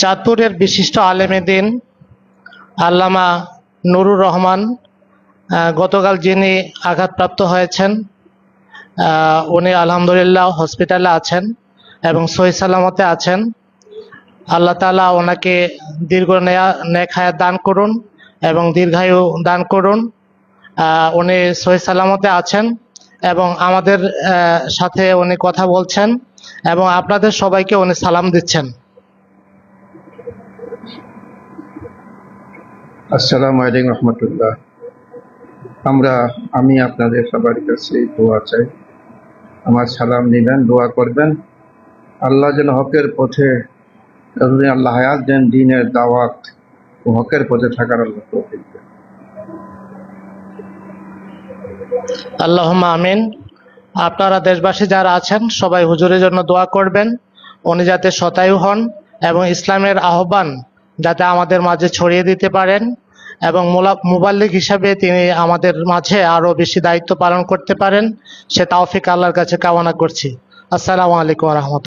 চাঁদপুরের বিশিষ্ট আলেমে দিন আল্লামা নুরুর রহমান গতকাল যিনি আঘাতপ্রাপ্ত হয়েছেন উনি আলহামদুলিল্লাহ হসপিটালে আছেন এবং সহি সালামতে আছেন। আল্লাহ তাআলা ওনাকে দীর্ঘ হায়াত দান করুন এবং দীর্ঘায়ু দান করুন। উনি সহি সালামতে আছেন এবং আমাদের সাথে উনি কথা বলছেন এবং আপনাদের সবাইকে উনি সালাম দিচ্ছেন। আসসালামু আলাইকুম রহমতুল্লাহ। আমরা, আমি আপনাদের সবার কাছে দোয়া চাই। আমার সালাম নেবেন, দোয়া করবেন। আল্লাহ যেন হকের পথে, আল্লাহ হায়াত দেন দিনের দাওয়াত, ও হকের পথে থাকার আল্লাহ তৌফিক দেন। আল্লাহুম্মা আমিন। আপনারা দেশবাসী যারা আছেন, সবাই হুজুরের জন্য দোয়া করবেন। উনি যাতে শতায়ু হন এবং ইসলামের আহ্বান যাতে আমাদের মাঝে ছড়িয়ে দিতে পারেন এবং মোবাল্লিক হিসাবে তিনি আমাদের মাঝে আরও বেশি দায়িত্ব পালন করতে পারেন। সে তাওফিক আল্লাহর কাছে কামনা করছি। আসসালামু আলাইকুম রহমতুল্লাহ।